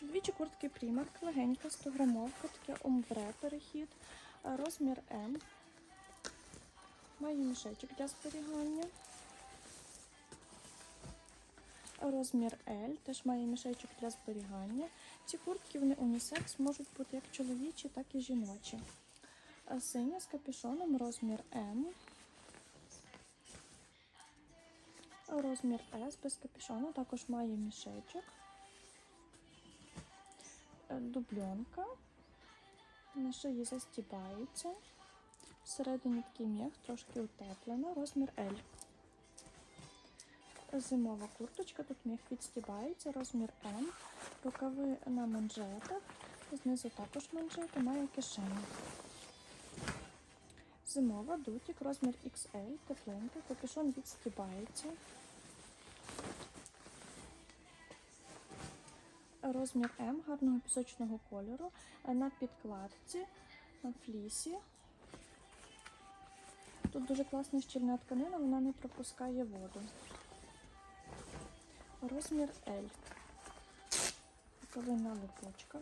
Чоловічі куртки Primark, легенька, 100 грамовка, таке омбре перехід, е, розмір М. Має мішечок для зберігання. Розмір L теж має мішечок для зберігання. Ці куртки вони унісекс можуть бути як чоловічі, так і жіночі. Синя з капюшоном розмір М. Розмір S без капюшону також має мішечок. Е, Дубльонка. На шиї застібається. Всередині такий м'як, трошки утеплена. Розмір L. Зимова курточка, тут м'як відстібається, розмір М. Рукави на манжетах. Знизу також манжети, має кишені. Зимова дутік, розмір XL, тепленька, капюшон відстібається. Розмір М гарного пісочного кольору е, на підкладці, на флісі. Тут дуже класна щільна тканина, вона не пропускає воду. Розмір L. Рукавина липучка.